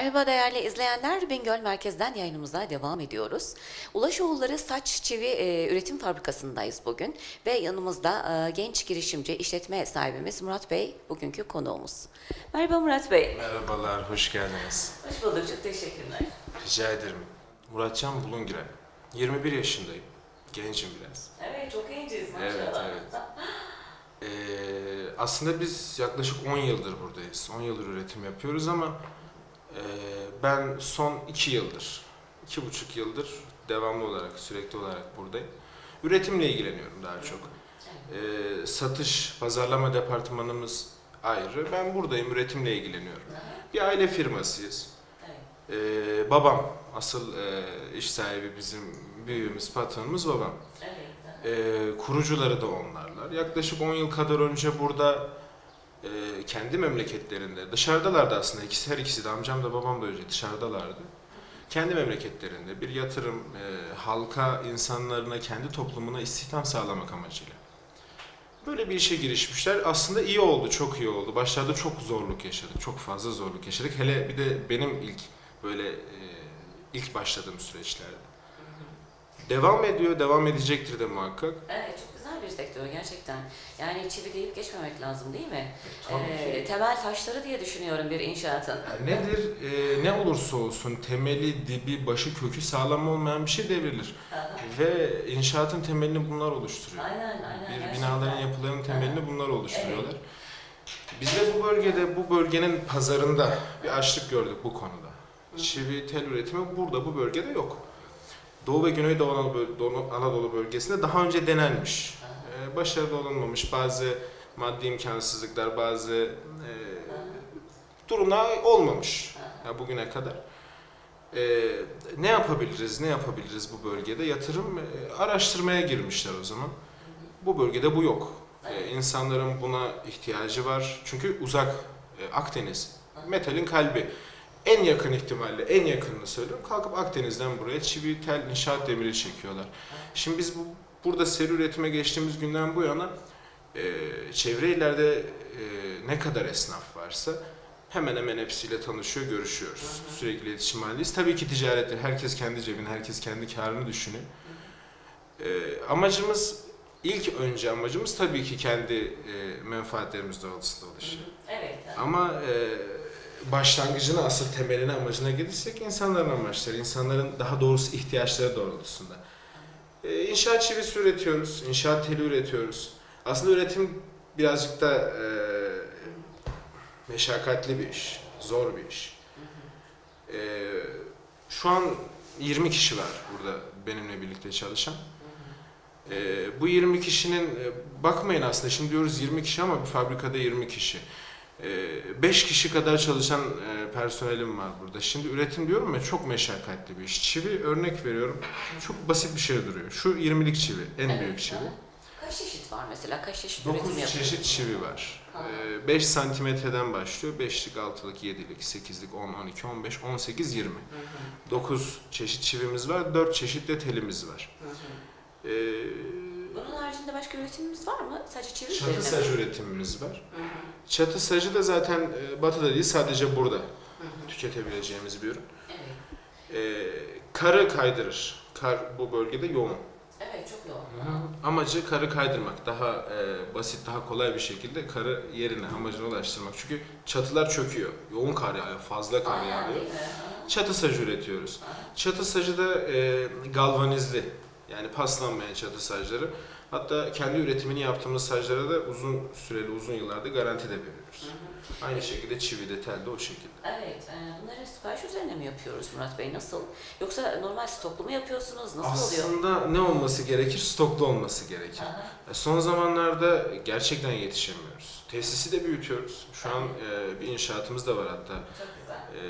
Merhaba değerli izleyenler. Bingöl Merkez'den yayınımıza devam ediyoruz. Ulaşoğulları Saç Çivi e, Üretim Fabrikası'ndayız bugün ve yanımızda e, genç girişimci, işletme sahibimiz Murat Bey bugünkü konuğumuz. Merhaba Murat Bey. Merhabalar, hoş geldiniz. Hoş bulduk, çok teşekkürler. Rica ederim. Muratcan Bulungiren. 21 yaşındayım. Gencim biraz. Evet, çok genciz maşallah. Evet, evet. Ee, aslında biz yaklaşık 10 yıldır buradayız. 10 yıldır üretim yapıyoruz ama ben son 2 yıldır, 2,5 yıldır devamlı olarak, sürekli olarak buradayım. Üretimle ilgileniyorum daha çok. Ee, satış, pazarlama departmanımız ayrı. Ben buradayım, üretimle ilgileniyorum. Bir aile firmasıyız. Ee, babam, asıl e, iş sahibi bizim büyüğümüz, patronumuz babam. Ee, kurucuları da onlarlar. Yaklaşık 10 yıl kadar önce burada e, kendi memleketlerinde, dışarıdalardı aslında ikisi, her ikisi de amcam da babam da öyle dışarıdalardı. Kendi memleketlerinde bir yatırım, e, halka, insanlarına, kendi toplumuna istihdam sağlamak amacıyla. Böyle bir işe girişmişler. Aslında iyi oldu, çok iyi oldu. Başlarda çok zorluk yaşadık, çok fazla zorluk yaşadık. Hele bir de benim ilk böyle e, ilk başladığım süreçlerde. Devam ediyor, devam edecektir de muhakkak. Evet, sektör gerçekten. Yani çivi deyip geçmemek lazım değil mi? Tabii Ee, temel taşları diye düşünüyorum bir inşaatın. Yani nedir? e, ne olursa olsun temeli, dibi, başı, kökü sağlam olmayan bir şey devrilir. Ve inşaatın temelini bunlar oluşturuyor. Aynen, aynen. Bir gerçekten. binaların yapılarının temelini bunlar oluşturuyorlar. Biz de bu bölgede, bu bölgenin pazarında bir açlık gördük bu konuda. Çivi, tel üretimi burada, bu bölgede yok. Doğu ve Güneydoğu Anadolu, Doğu Anadolu bölgesinde daha önce denenmiş. Ee, başarılı olunmamış bazı maddi imkansızlıklar, bazı e, durumlar olmamış ya bugüne kadar. Ee, ne yapabiliriz, ne yapabiliriz bu bölgede? Yatırım e, araştırmaya girmişler o zaman. Bu bölgede bu yok. Ee, insanların buna ihtiyacı var. Çünkü uzak, e, Akdeniz, metalin kalbi. En yakın ihtimalle, en yakınını söylüyorum. Kalkıp Akdeniz'den buraya çivi, tel, inşaat demiri çekiyorlar. Şimdi biz bu, burada seri üretime geçtiğimiz günden bu yana e, çevre illerde e, ne kadar esnaf varsa hemen hemen hepsiyle tanışıyor, görüşüyoruz. Sürekli iletişim halindeyiz. Tabii ki ticarettir. Herkes kendi cebini, herkes kendi karını düşünüyor. E, amacımız, ilk önce amacımız tabii ki kendi e, menfaatlerimiz doğrultusunda oluşuyor. Evet. Ama e, başlangıcına, asıl temeline, amacına gelirsek insanların amaçları, insanların daha doğrusu ihtiyaçları doğrultusunda. E, inşaat çivisi üretiyoruz, inşaat teli üretiyoruz. Aslında üretim birazcık da e, meşakkatli bir iş, zor bir iş. E, şu an 20 kişi var burada benimle birlikte çalışan. E, bu 20 kişinin, bakmayın aslında şimdi diyoruz 20 kişi ama bir fabrikada 20 kişi. 5 kişi kadar çalışan e, personelim var burada. Şimdi üretim diyorum ya çok meşakkatli bir iş. Çivi örnek veriyorum. Çok basit bir şey duruyor. Şu 20'lik çivi, en Evet, büyük çivi. Kaç çeşit var mesela? Kaç çeşit üretim 9 yapıyorsunuz? çeşit çivi var. Aha. 5 santimetreden başlıyor. 5'lik, 6'lık, 7'lik, 8'lik, 10, 12, 15, 18, 20. Hı hı, 9 çeşit çivimiz var. 4 çeşit de telimiz var. hı hı. Ee, haricinde başka üretimimiz var mı? Sadece çivi çatı üzerine mi? sacı üretimimiz var. Hı hı, Çatı sacı da zaten e, batıda değil sadece burada hı hı. tüketebileceğimiz bir ürün. Evet. Ee, karı kaydırır. Kar bu bölgede yoğun. Evet, çok yoğun. Amacı karı kaydırmak. Daha e, basit, daha kolay bir şekilde karı yerine, amacına ulaştırmak. Çünkü çatılar çöküyor. Yoğun kar yağıyor, fazla kar Aynen yağıyor. mi? Çatı sacı üretiyoruz. Çatı sacı da e, galvanizli. Yani paslanmayan çatı sacları. Hatta kendi üretimini yaptığımız saclara da uzun süreli, uzun yıllarda garanti de veriyoruz. Hı hı. Aynı şekilde çivi de tel de o şekilde. Evet, e, bunları sipariş üzerine mi yapıyoruz Murat Bey? Nasıl? Yoksa normal stoklu mu yapıyorsunuz? Nasıl oluyor? Aslında ne olması gerekir? Stoklu olması gerekir. Aha. E, Son zamanlarda gerçekten yetişemiyoruz. Tesisi de büyütüyoruz. Şu an e, bir inşaatımız da var hatta. Çok güzel. E,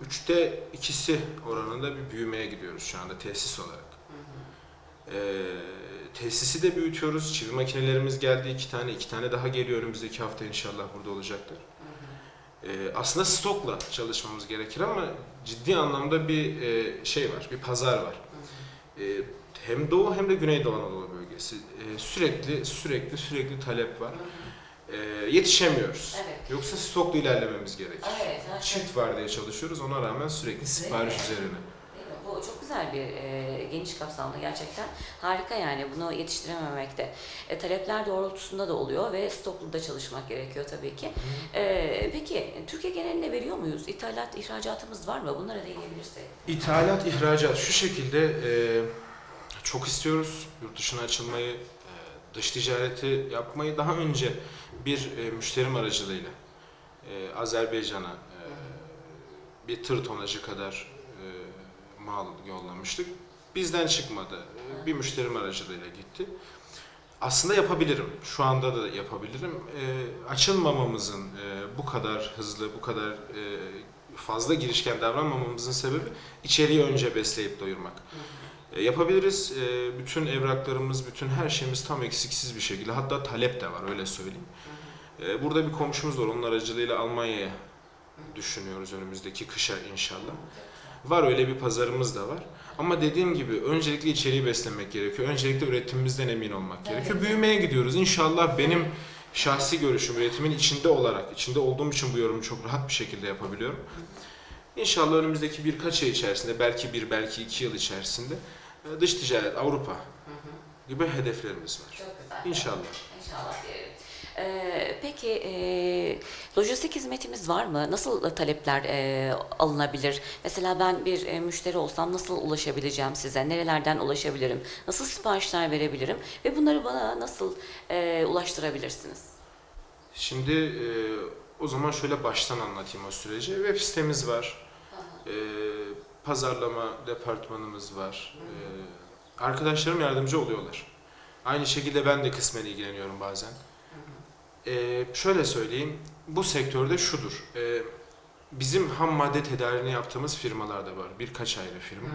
üçte ikisi oranında bir büyümeye gidiyoruz şu anda tesis olarak. Hı hı. E, tesisi de büyütüyoruz. Çivi makinelerimiz geldi iki tane. iki tane daha geliyor önümüzdeki hafta inşallah burada olacaktır. E, aslında stokla çalışmamız gerekir ama ciddi anlamda bir e, şey var, bir pazar var. E, hem Doğu hem de Güneydoğu Anadolu bölgesi. E, sürekli sürekli sürekli talep var. E, yetişemiyoruz. Evet. Yoksa stokla ilerlememiz gerekir. Evet. evet. Çift var diye çalışıyoruz. Ona rağmen sürekli sipariş üzerine. Çok güzel bir e, geniş kapsamlı gerçekten. Harika yani bunu yetiştirememekte. E, talepler doğrultusunda da oluyor ve stoklu da çalışmak gerekiyor tabii ki. E, peki Türkiye geneline veriyor muyuz? İthalat, ihracatımız var mı? Bunlara değinebilirsek. İthalat, ihracat şu şekilde e, çok istiyoruz yurt dışına açılmayı, e, dış ticareti yapmayı daha önce bir e, müşterim aracılığıyla e, Azerbaycan'a e, bir tır tonajı kadar yollamıştık. Bizden çıkmadı. E, bir müşterim aracılığıyla gitti. Aslında yapabilirim. Şu anda da yapabilirim. E, açılmamamızın e, bu kadar hızlı, bu kadar e, fazla girişken davranmamamızın sebebi içeriği önce besleyip doyurmak. E, yapabiliriz. E, bütün evraklarımız, bütün her şeyimiz tam eksiksiz bir şekilde. Hatta talep de var öyle söyleyeyim. E, burada bir komşumuz var. Onun aracılığıyla Almanya'ya düşünüyoruz önümüzdeki kışa inşallah. Var öyle bir pazarımız da var. Ama dediğim gibi öncelikle içeriği beslemek gerekiyor. Öncelikle üretimimizden emin olmak gerekiyor. Evet. Büyümeye gidiyoruz. İnşallah benim şahsi görüşüm üretimin içinde olarak, içinde olduğum için bu yorumu çok rahat bir şekilde yapabiliyorum. İnşallah önümüzdeki birkaç ay içerisinde, belki bir, belki iki yıl içerisinde e, dış ticaret, Avrupa gibi hedeflerimiz var. Çok güzel. İnşallah. İnşallah diyelim. Ee, peki e, lojistik hizmetimiz var mı? Nasıl talepler e, alınabilir? Mesela ben bir e, müşteri olsam nasıl ulaşabileceğim size? Nerelerden ulaşabilirim? Nasıl siparişler verebilirim? Ve bunları bana nasıl e, ulaştırabilirsiniz? Şimdi e, o zaman şöyle baştan anlatayım o süreci. Web sitemiz var. E, pazarlama departmanımız var. E, arkadaşlarım yardımcı oluyorlar. Aynı şekilde ben de kısmen ilgileniyorum bazen. E, şöyle söyleyeyim, bu sektörde şudur. E, bizim ham madde tedariğini yaptığımız firmalar da var. Birkaç ayrı firma.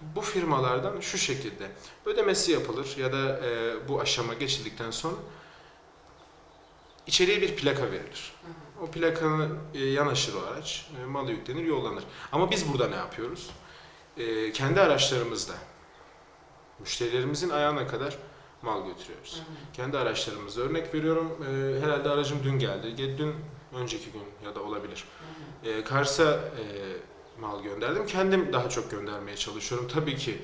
Bu firmalardan şu şekilde ödemesi yapılır ya da e, bu aşama geçildikten sonra içeriye bir plaka verilir. O plakanın e, yanaşır o araç, e, malı yüklenir, yollanır. Ama biz burada ne yapıyoruz? E, kendi araçlarımızda müşterilerimizin ayağına kadar mal götürüyoruz. Kendi araçlarımızda örnek veriyorum. e, herhalde aracım dün geldi. Ge- Dün önceki gün ya da olabilir. E, Kars'a e, mal gönderdim. Kendim daha çok göndermeye çalışıyorum. Tabii ki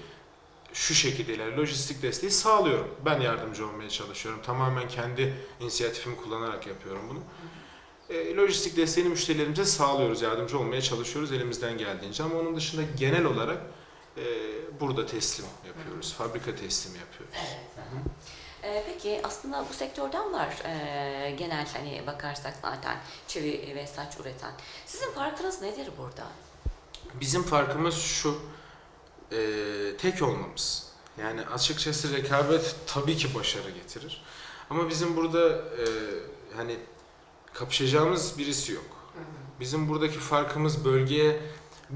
şu şekilde lojistik desteği sağlıyorum. Ben yardımcı olmaya çalışıyorum. Tamamen kendi inisiyatifimi kullanarak yapıyorum bunu. E, lojistik desteğini müşterilerimize sağlıyoruz, yardımcı olmaya çalışıyoruz elimizden geldiğince. Ama onun dışında genel olarak e, burada teslim yapıyoruz, fabrika teslimi yapıyoruz. Evet. Ee, peki aslında bu sektörden var ee, genel hani bakarsak zaten çivi ve saç üreten. Sizin farkınız nedir burada? Bizim farkımız şu, e, tek olmamız. Yani açıkçası rekabet tabii ki başarı getirir. Ama bizim burada e, hani kapışacağımız birisi yok. Bizim buradaki farkımız bölgeye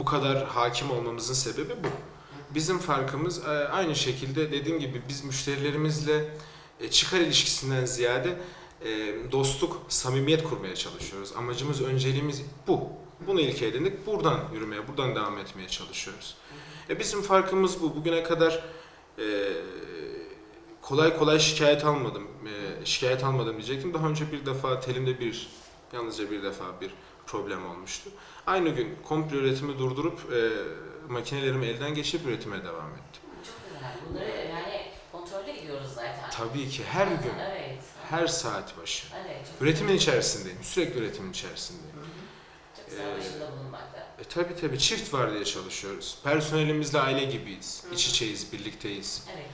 bu kadar hakim olmamızın sebebi bu. Bizim farkımız e, aynı şekilde dediğim gibi biz müşterilerimizle e, çıkar ilişkisinden ziyade e, dostluk, samimiyet kurmaya çalışıyoruz. Amacımız, önceliğimiz bu. Bunu ilke edindik. Buradan yürümeye, buradan devam etmeye çalışıyoruz. E bizim farkımız bu. Bugüne kadar kolay kolay şikayet almadım. Şikayet almadım diyecektim. Daha önce bir defa telimde bir, yalnızca bir defa bir problem olmuştu. Aynı gün komple üretimi durdurup e, makinelerimi elden geçirip üretime devam ettim. Çok güzel. Bunları yani kontrolle ediyoruz zaten. Tabii ki her gün, Evet. her saat başı. Evet. Çok Üretimin içerisindeyim. Sürekli üretimin içerisindeyim. Çok güzel Ee, başında bulunmakta. E, tabii tabii çift var diye çalışıyoruz. Personelimizle aile gibiyiz. Hı. İç içeyiz, birlikteyiz. Evet.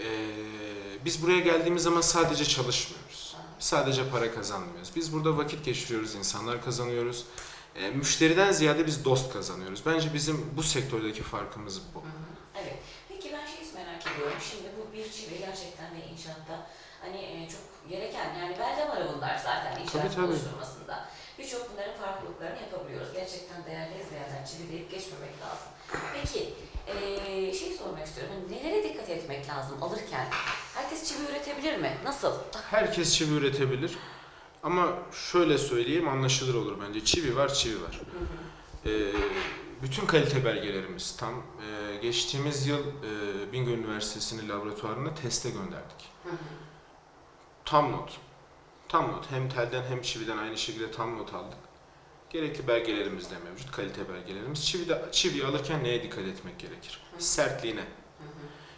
Ee, biz buraya geldiğimiz zaman sadece çalışmıyoruz. Sadece para kazanmıyoruz. Biz burada vakit geçiriyoruz, insanlar kazanıyoruz. Ee, müşteriden ziyade biz dost kazanıyoruz. Bence bizim bu sektördeki farkımız bu. Evet. Peki ben şeyi merak ediyorum. Şimdi bu bir çivi gerçekten de inşaatta hani e, çok gereken yani belde var bunlar zaten inşaat Tabii, tabii. oluşturmasında. Birçok bunların farklılıklarını yapabiliyoruz. Gerçekten değerli izleyenler çivi deyip geçmemek lazım. Peki e, şey sormak istiyorum. Hani nelere dikkat etmek lazım alırken? Herkes çivi üretebilir mi? Nasıl? Herkes çivi üretebilir. Ama şöyle söyleyeyim anlaşılır olur bence. Çivi var, çivi var. Ee, bütün kalite belgelerimiz tam. Ee, geçtiğimiz yıl e, Bingöl Üniversitesi'nin laboratuvarına teste gönderdik. Tam not. Tam not. Hem telden hem çividen aynı şekilde tam not aldık. Gerekli belgelerimiz de mevcut. Kalite belgelerimiz. Çivi de, çiviyi alırken neye dikkat etmek gerekir? Sertliğine.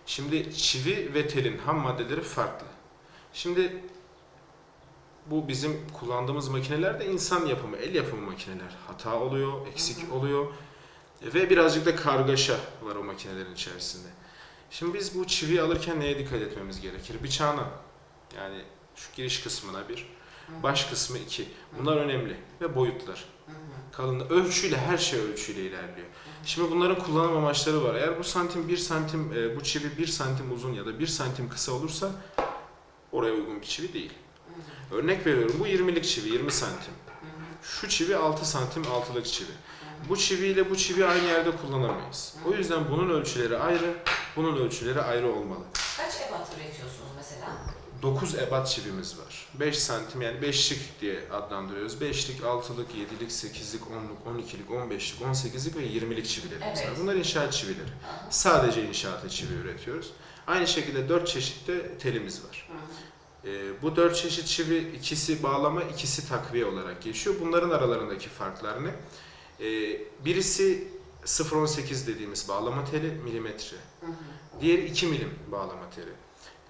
Şimdi çivi ve telin ham maddeleri farklı. Şimdi bu bizim kullandığımız makineler de insan yapımı, el yapımı makineler. Hata oluyor, eksik oluyor ve birazcık da kargaşa var o makinelerin içerisinde. Şimdi biz bu çiviyi alırken neye dikkat etmemiz gerekir? Bıçağına yani şu giriş kısmına bir, baş kısmı iki. Bunlar önemli ve boyutlar. Kalınlığı, ölçüyle her şey ölçüyle ilerliyor. Şimdi bunların kullanım amaçları var. Eğer bu santim bir santim, e, bu çivi bir santim uzun ya da bir santim kısa olursa oraya uygun bir çivi değil. Örnek veriyorum bu 20'lik çivi 20 santim. Şu çivi 6 santim 6'lık çivi. Bu çiviyle bu çivi aynı yerde kullanamayız. O yüzden bunun ölçüleri ayrı, bunun ölçüleri ayrı olmalı. Kaç ebat üretiyorsunuz mesela? 9 ebat çivimiz var. 5 santim yani 5'lik diye adlandırıyoruz. 5'lik, 6'lık, 7'lik, 8'lik, 10'luk, 12'lik, 15'lik, 18'lik ve 20'lik çivilerimiz var. Evet. Bunlar inşaat çivileri. Aha. Sadece inşaata çivi üretiyoruz. Aynı şekilde 4 çeşit de telimiz var. Ee, bu 4 çeşit çivi ikisi bağlama, ikisi takviye olarak geçiyor. Bunların aralarındaki farklar ne? Ee, birisi 0.18 dediğimiz bağlama teli milimetre. Diğeri 2 milim bağlama teli.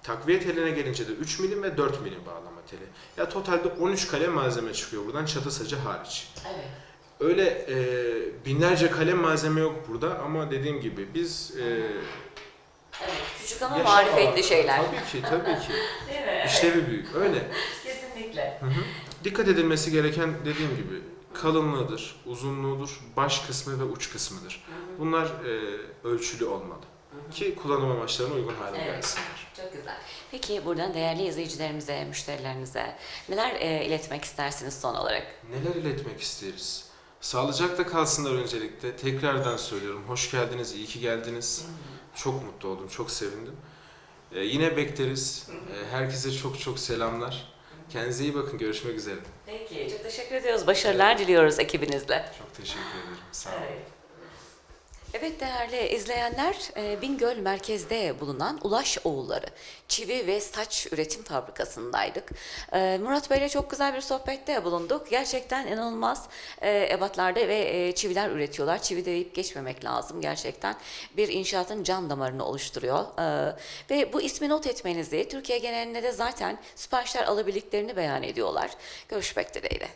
Takviye teline gelince de 3 milim ve 4 milim bağlama teli. Ya totalde 13 kalem malzeme çıkıyor buradan çatı sacı hariç. Evet. Öyle e, binlerce kalem malzeme yok burada ama dediğim gibi biz e, Evet, küçük ama yaşam marifetli alanı- şeyler. Tabii ki, tabii ki. Değil mi? İşlevi büyük. Öyle. Kesinlikle. Hı hı. Dikkat edilmesi gereken dediğim gibi kalınlığıdır, uzunluğudur, baş kısmı ve uç kısmıdır. Bunlar e, ölçülü olmalı ki kullanım amaçlarına uygun hale Evet. gelsinler. Çok güzel. Peki buradan değerli izleyicilerimize, müşterilerinize neler e, iletmek istersiniz son olarak? Neler iletmek isteriz? Sağlıcakla kalsınlar öncelikle. Tekrardan söylüyorum. Hoş geldiniz, iyi ki geldiniz. Çok mutlu oldum, çok sevindim. E, yine bekleriz. E, herkese çok çok selamlar. Kendinize iyi bakın. Görüşmek üzere. Peki, çok teşekkür ediyoruz. Başarılar diliyoruz ekibinizle. Çok teşekkür ederim. Sağ olun. Evet değerli izleyenler, e, Bingöl merkezde bulunan Ulaş Oğulları Çivi ve Saç Üretim Fabrikası'ndaydık. E, Murat Bey'le çok güzel bir sohbette bulunduk. Gerçekten inanılmaz e, ebatlarda ve çiviler üretiyorlar. Çivi de deyip geçmemek lazım. Gerçekten bir inşaatın can damarını oluşturuyor. Ve bu ismi not etmenizi, Türkiye genelinde de zaten siparişler alabildiklerini beyan ediyorlar. Görüşmek dileğiyle.